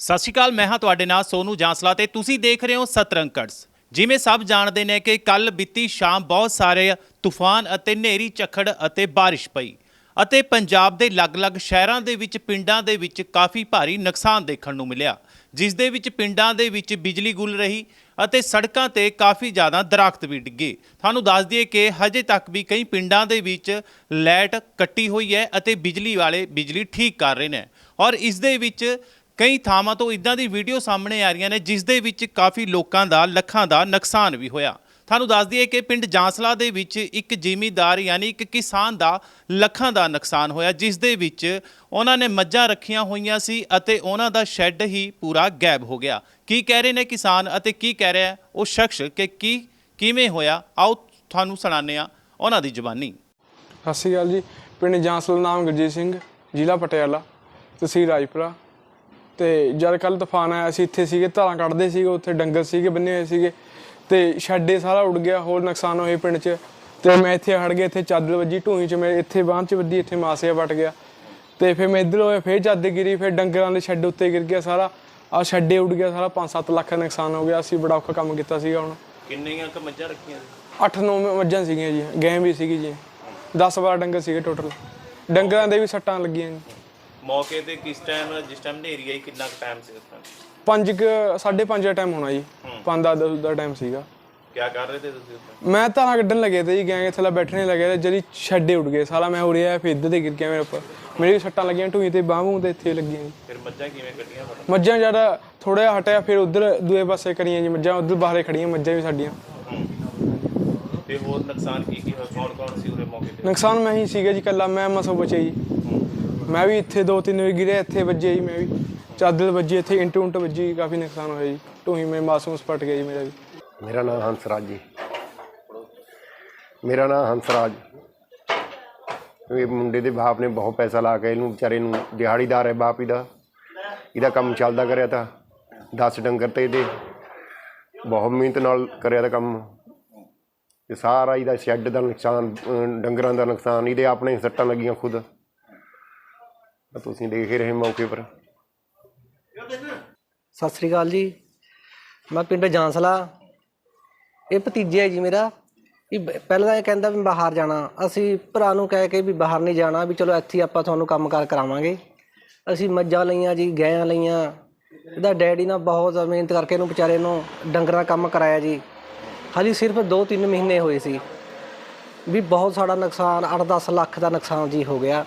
ਸਤਿ ਸ਼੍ਰੀ ਅਕਾਲ, ਮੈਂ ਹਾਂ ਤੁਹਾਡੇ ਨਾਲ ਸੋਨੂ ਜਾਂਸਲਾ ਤੇ ਤੁਸੀਂ ਦੇਖ ਰਹੇ ਹੋ ਸਤਰੰਗ ਕਟਸ। ਜਿਵੇਂ ਸਭ ਜਾਣਦੇ ਨੇ ਕਿ ਕੱਲ ਬੀਤੀ ਸ਼ਾਮ ਬਹੁਤ ਸਾਰੇ ਤੂਫਾਨ ਅਤੇ ਹਨੇਰੀ ਝੱਖੜ ਅਤੇ ਬਾਰਿਸ਼ ਪਈ ਅਤੇ ਪੰਜਾਬ ਦੇ ਅਲੱਗ-ਅਲੱਗ ਸ਼ਹਿਰਾਂ ਦੇ ਵਿੱਚ, ਪਿੰਡਾਂ ਦੇ ਵਿੱਚ ਕਾਫੀ ਭਾਰੀ ਨੁਕਸਾਨ ਦੇਖਣ ਨੂੰ ਮਿਲਿਆ, ਜਿਸ ਦੇ ਵਿੱਚ ਪਿੰਡਾਂ ਦੇ ਵਿੱਚ ਬਿਜਲੀ ਗੁੱਲ ਰਹੀ ਅਤੇ ਸੜਕਾਂ ਤੇ ਕਾਫੀ ਜ਼ਿਆਦਾ ਦਰਖਤ ਵੀ ਡਿੱਗੇ। ਤੁਹਾਨੂੰ ਦੱਸ ਦਈਏ ਕਿ ਹਜੇ ਤੱਕ ਵੀ ਕਈ ਪਿੰਡਾਂ ਦੇ ਵਿੱਚ ਲਾਈਟ ਕੱਟੀ ਹੋਈ ਹੈ ਅਤੇ ਬਿਜਲੀ ਵਾਲੇ ਬਿਜਲੀ ਠੀਕ ਕਰ ਰਹੇ ਨੇ ਔਰ ਇਸ ਦੇ ਵਿੱਚ ਕਈ ਥਾਵਾਂ ਤੋਂ ਇਦਾਂ ਦੀ ਵੀਡੀਓ ਸਾਹਮਣੇ ਆ ਰਹੀਆਂ ਨੇ, ਜਿਸ ਦੇ ਵਿੱਚ ਕਾਫੀ ਲੋਕਾਂ ਦਾ, ਲੱਖਾਂ ਦਾ ਨੁਕਸਾਨ ਵੀ ਹੋਇਆ। ਤੁਹਾਨੂੰ ਦੱਸ ਦਈਏ ਕਿ ਪਿੰਡ ਜਾਂਸਲਾ ਦੇ ਵਿੱਚ ਇੱਕ ਜ਼ਿਮੀਦਾਰ ਯਾਨੀ ਇੱਕ ਕਿਸਾਨ ਦਾ ਲੱਖਾਂ ਦਾ ਨੁਕਸਾਨ ਹੋਇਆ, ਜਿਸ ਦੇ ਵਿੱਚ ਉਹਨਾਂ ਨੇ ਮੱਝਾਂ ਰੱਖੀਆਂ ਹੋਈਆਂ ਸੀ ਅਤੇ ਉਹਨਾਂ ਦਾ ਸ਼ੈੱਡ ਹੀ ਪੂਰਾ ਗਾਇਬ ਹੋ ਗਿਆ। ਕੀ ਕਹਿ ਰਹੇ ਨੇ ਕਿਸਾਨ ਅਤੇ ਕੀ ਕਹਿ ਰਿਹਾ ਉਹ ਸ਼ਖਸ ਕਿ ਕੀ, ਕਿਵੇਂ ਹੋਇਆ? ਆਓ ਤੁਹਾਨੂੰ ਸੁਣਾਉਂਦੇ ਆ ਉਹਨਾਂ ਦੀ ਜ਼ੁਬਾਨੀ। ਸਤਿ ਸ਼੍ਰੀ ਅਕਾਲ ਜੀ। ਪਿੰਡ ਜਾਂਸਲ ਨਾਮ ਗੁਰਜੀਤ ਸਿੰਘ, ਜ਼ਿਲ੍ਹਾ ਪਟਿਆਲਾ, ਤਹਿਸੀਲ ਰਾਜਪੁਰਾ। ਤੇ ਜਦ ਕੱਲ ਤੂਫਾਨ ਆਇਆ ਸੀ ਇੱਥੇ ਸੀਗੇ ਧਾਰਾਂ ਕੱਢਦੇ ਸੀਗੇ ਉੱਥੇ ਡੰਗਰ ਸੀਗੇ ਬੰਨੇ ਹੋਏ ਸੀਗੇ। ਤੇ ਸ਼ੈੱਡੇ ਸਾਰਾ ਉੱਡ ਗਿਆ ਹੋਰ ਨੁਕਸਾਨ ਹੋਏ ਪਿੰਡ 'ਚ। ਤੇ ਮੈਂ ਇੱਥੇ ਹੜ ਗਿਆ ਇੱਥੇ ਚਾਦਰ ਵੱਜੀ ਢੂਈ 'ਚ ਮੈਂ ਇੱਥੇ ਬਾਂਹ 'ਚ ਵੱਜੀ ਇੱਥੇ ਮਾਸਿਆ ਵਟ ਗਿਆ। ਤੇ ਫਿਰ ਮੈਂ ਇੱਧਰ ਹੋਇਆ ਫਿਰ ਚਾਦਰ ਗਿਰੀ ਫਿਰ ਡੰਗਰਾਂ ਦੇ ਸ਼ੈੱਡ ਉੱਤੇ ਗਿਰ ਗਿਆ ਸਾਰਾ। ਆ ਸ਼ੈੱਡੇ ਉੱਡ ਗਿਆ ਸਾਰਾ 5-7 ਲੱਖ ਦਾ ਨੁਕਸਾਨ ਹੋ ਗਿਆ। ਅਸੀਂ ਬੜਾ ਔਖਾ ਕੰਮ ਕੀਤਾ ਸੀਗਾ ਹੁਣ। ਕਿੰਨੀਆਂ ਕ ਮੱਝਾਂ ਰੱਖੀਆਂ 8-9 ਮੱਝਾਂ ਸੀਗੀਆਂ ਜੀ ਗਾਂ ਵੀ ਸੀਗੀ ਜੀ। 10-12 ਡੰਗਰ ਸੀਗੇ ਟੋਟਲ ਡੰਗਰਾਂ ਦੇ ਵੀ ਸੱਟਾਂ ਲੱਗੀਆਂ ਜੀ। ਮੌਕੇ ਤੇ ਕਿਸ ਟਾਈਮ ਜਿਸ ਟਾਈਮ ਹਨੇਰੀ ਆਈ ਕਿੰਨਾ ਟਾਈਮ ਸੀ ਉਸ ਟਾਈਮ ਪੰਜ ਕੁ- ਸਾਢੇ ਪੰਜ ਦਾ ਟਾਈਮ ਹੋਣਾ ਜੀ। ਪੰਜ ਦਾ ਦਸ ਦਾ ਟਾਈਮ ਸੀਗਾ। ਕੀ ਕਰ ਰਹੇ ਤੇ ਤੁਸੀਂ ਉਸ ਮੈਂ ਤਾਂ ਕੱਢਣ ਲੱਗੇ ਤੇ ਜੀ ਗੈਂਗ ਥੱਲੇ ਬੈਠਣੇ ਲੱਗੇ ਤੇ ਜਿਹੜੀ ਛੱਡੇ ਉੱਡ ਗਏ। ਸਾਲਾ ਮੈਂ ਉੜਿਆ ਫਿਰ ਇੱਧਰ ਦੇ ਗਿਰ ਗਿਆ ਮੇਰੇ ਉੱਪਰ। ਮੇਰੀ ਵੀ ਸੱਟਾਂ ਲੱਗੀਆਂ ਢੂਈ ਤੇ ਬਾਹੂ ਤੇ ਇੱਥੇ ਲੱਗੀਆਂ ਜੀ। ਫਿਰ ਮੱਝਾਂ ਕਿਵੇਂ ਕੱਢੀਆਂ ਫਿਰ ਮੱਝਾਂ ਜ਼ਿਆਦਾ ਥੋੜਾ ਜਿਹਾ ਹਟਿਆ ਫਿਰ ਉਧਰ ਦੂਏ ਪਾਸੇ ਕਰੀਆਂ ਜੀ ਮੱਝਾਂ ਉਧਰ ਬਾਹਰੇ ਖੜੀਆਂ ਮੱਝਾਂ ਵੀ ਸਾਡੀਆਂ। ਤੇ ਹੋਰ ਨੁਕਸਾਨ ਕੀ ਕੀ ਹੋਇਆ? ਕੌਣ ਕੌਣ ਸੀ ਉਹਦੇ ਮੌਕੇ ਤੇ? ਨੁਕਸਾਨ ਮੈਂ ਹੀ ਸੀਗਾ ਜੀ ਕੱਲਾ ਮੈਂ ਮਸੋ ਬਚਿਆ ਜੀ। ਮੈਂ ਵੀ ਇੱਥੇ ਦੋ ਤਿੰਨ ਵਾਰ ਗਿਰਿਆ, ਇੱਥੇ ਵੱਜੇ ਜੀ ਮੈਂ ਵੀ। ਚਾਦਰ ਵੱਜੀ, ਇੱਥੇ ਇੰਟ ਉਂਟ ਵੱਜੀ, ਕਾਫੀ ਨੁਕਸਾਨ ਹੋਇਆ ਜੀ। ਢੂਈ ਮੇ ਮਾਸੂਮ ਪਟ ਗਿਆ ਜੀ ਮੇਰਾ ਵੀ। ਮੇਰਾ ਨਾਮ ਹੰਸਰਾਜ ਜੀ। ਮੇਰਾ ਨਾਮ ਹੰਸਰਾਜ। ਇਹ ਮੁੰਡੇ ਦੇ ਬਾਪ ਨੇ ਬਹੁਤ ਪੈਸਾ ਲਾ ਕੇ ਇਹਨੂੰ ਵਿਚਾਰੇ ਨੂੰ ਦਿਹਾੜੀਦਾਰ ਹੈ ਬਾਪ ਇਹਦਾ। ਇਹਦਾ ਕੰਮ ਚੱਲਦਾ ਕਰਿਆ ਤਾਂ। 10 ਡੰਗਰ ਤੇ ਇਹਦੇ। ਬਹੁਤ ਮਿਹਨਤ ਨਾਲ ਕਰਿਆ ਤਾਂ ਕੰਮ। ਤੇ ਸਾਰਾ ਇਹਦਾ ਸ਼ੈੱਡ ਦਾ ਨੁਕਸਾਨ ਡੰਗਰਾਂ ਦਾ ਨੁਕਸਾਨ, ਇਹਦੇ ਆਪਣੇ ਸੱਟਾਂ ਲੱਗੀਆਂ ਖੁਦ। ਆਹ ਤੁਸੀਂ ਦੇਖ ਹੀ ਰਹੇ ਮੌਕੇ ਪਰ। ਸਤਿ ਸ੍ਰੀ ਅਕਾਲ ਜੀ। ਮੈਂ ਪਿੰਡ ਜਾਂਸਲਾ। ਇਹ ਭਤੀਜੇ ਹੈ ਜੀ ਮੇਰਾ। ਇਹ ਬ- ਪਹਿਲਾਂ ਤਾਂ ਇਹ ਕਹਿੰਦਾ ਵੀ ਬਾਹਰ ਜਾਣਾ। ਅਸੀਂ ਭਰਾ ਨੂੰ ਕਹਿ ਕੇ ਵੀ ਬਾਹਰ ਨਹੀਂ ਜਾਣਾ, ਵੀ ਚਲੋ ਇੱਥੇ ਹੀ ਆਪਾਂ ਤੁਹਾਨੂੰ ਕੰਮਕਾਰ ਕਰਾਵਾਂਗੇ। ਅਸੀਂ ਮੱਝਾਂ ਲਈਆਂ ਜੀ, ਗਾਇਆਂ ਲਈਆਂ। ਇਹਦਾ ਡੈਡੀ ਨਾਲ ਬਹੁਤ ਮਿਹਨਤ ਕਰਕੇ ਇਹਨੂੰ ਵਿਚਾਰੇ ਨੂੰ ਡੰਗਰਾਂ ਕੰਮ ਕਰਾਇਆ ਜੀ। ਹਾਲੀ ਸਿਰਫ 2-3 ਮਹੀਨੇ ਹੋਏ ਸੀ। ਵੀ ਬਹੁਤ ਸਾਡਾ ਨੁਕਸਾਨ 8-10 ਲੱਖ ਦਾ ਨੁਕਸਾਨ ਜੀ ਹੋ ਗਿਆ।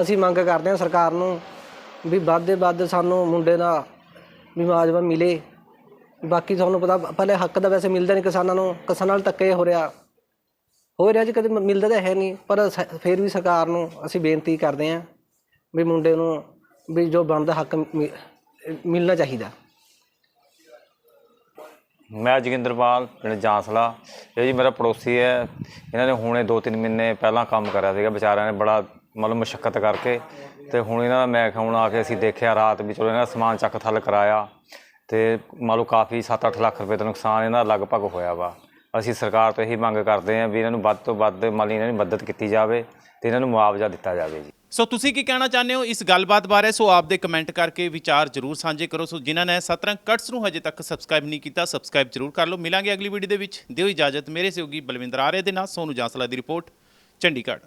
ਅਸੀਂ ਮੰਗ ਕਰਦੇ ਹਾਂ ਸਰਕਾਰ ਨੂੰ ਵੀ ਵੱਧ ਦੇ ਵੱਧ ਸਾਨੂੰ ਮੁੰਡੇ ਦਾ ਵੀ ਮੁਆਵਜ਼ਾ ਮਿਲੇ। ਬਾਕੀ ਤੁਹਾਨੂੰ ਪਤਾ, ਪਹਿਲੇ ਹੱਕ ਦਾ ਵੈਸੇ ਮਿਲਦਾ ਨਹੀਂ ਕਿਸਾਨਾਂ ਨੂੰ, ਕਿਸਾਨਾਂ ਨਾਲ ਧੱਕੇ ਹੋ ਰਿਹਾ। ਹੋ ਰਿਹਾ ਜੀ, ਕਦੇ ਮ- ਮਿਲਦਾ ਤਾਂ ਹੈ ਨਹੀਂ, ਪਰ ਫਿਰ ਵੀ ਸਰਕਾਰ ਨੂੰ ਅਸੀਂ ਬੇਨਤੀ ਕਰਦੇ ਹਾਂ ਵੀ ਮੁੰਡੇ ਨੂੰ ਵੀ ਜੋ ਬਣਦਾ ਹੱਕ ਮਿਲਣਾ ਚਾਹੀਦਾ। ਮੈਂ ਜੋਗਿੰਦਰਪਾਲ, ਪਿੰਡ ਜਾਂਸਲਾ। ਇਹ ਜੀ ਮੇਰਾ ਪੜੋਸੀ ਹੈ। ਇਹਨਾਂ ਨੇ ਹੁਣੇ 2-3 ਮਹੀਨੇ ਪਹਿਲਾਂ ਕੰਮ ਕਰਿਆ ਸੀਗਾ। ਵਿਚਾਰਿਆਂ ਨੇ ਬੜਾ ਮਤਲਬ ਮੁਸ਼ਕਲ ਕਰਕੇ ਤੇ ਹੁਣ ਇਹਨਾਂ ਦਾ ਮੈਂ ਕਿਹਾ ਹੁਣ ਆ ਕੇ ਅਸੀਂ ਦੇਖਿਆ ਰਾਤ ਵੀ ਚਲੋ ਇਹਨਾਂ ਦਾ ਸਮਾਨ ਚੱਕ ਥੱਲ ਕਰਾਇਆ ਤੇ ਮੰਨ ਲਓ ਕਾਫੀ 7-8 ਲੱਖ ਰੁਪਏ ਦਾ ਨੁਕਸਾਨ ਇਹਨਾਂ ਦਾ ਲਗਭਗ ਹੋਇਆ ਵਾ। ਅਸੀਂ ਸਰਕਾਰ ਤੋਂ ਇਹੀ ਮੰਗ ਕਰਦੇ ਹਾਂ ਵੀ ਇਹਨਾਂ ਨੂੰ ਵੱਧ ਤੋਂ ਵੱਧ ਮੰਨ ਲਈ ਇਹਨਾਂ ਦੀ ਮਦਦ ਕੀਤੀ ਜਾਵੇ ਤੇ ਇਹਨਾਂ ਨੂੰ ਮੁਆਵਜ਼ਾ ਦਿੱਤਾ ਜਾਵੇ ਜੀ। ਸੋ ਤੁਸੀਂ ਕੀ ਕਹਿਣਾ ਚਾਹੁੰਦੇ ਹੋ ਇਸ ਗੱਲਬਾਤ ਬਾਰੇ? ਸੋ ਆਪਦੇ ਕਮੈਂਟ ਕਰਕੇ ਵਿਚਾਰ ਜਰੂਰ ਸਾਂਝੇ ਕਰੋ। ਸੋ ਜਿਨ੍ਹਾਂ ਨੇ ਸਤਰੰਗ ਕਟਸ ਨੂੰ ਹਜੇ ਤੱਕ ਸਬਸਕ੍ਰਾਈਬ ਨਹੀਂ ਕੀਤਾ, ਸਬਸਕ੍ਰਾਈਬ ਜਰੂਰ ਕਰ ਲਓ। ਮਿਲਾਂਗੇ ਅਗਲੀ ਵੀਡੀਓ ਦੇ ਵਿੱਚ। ਦਿਓ ਇਜਾਜ਼ਤ। ਮੇਰੇ ਸਹਿਯੋਗੀ ਬਲਵਿੰਦਰ ਆਰੇ ਦੇ ਨਾਲ ਸੋਨੂ ਜਾਂਸਲਾ ਦੀ ਰਿਪੋਰਟ, ਚੰਡੀਗੜ੍ਹ।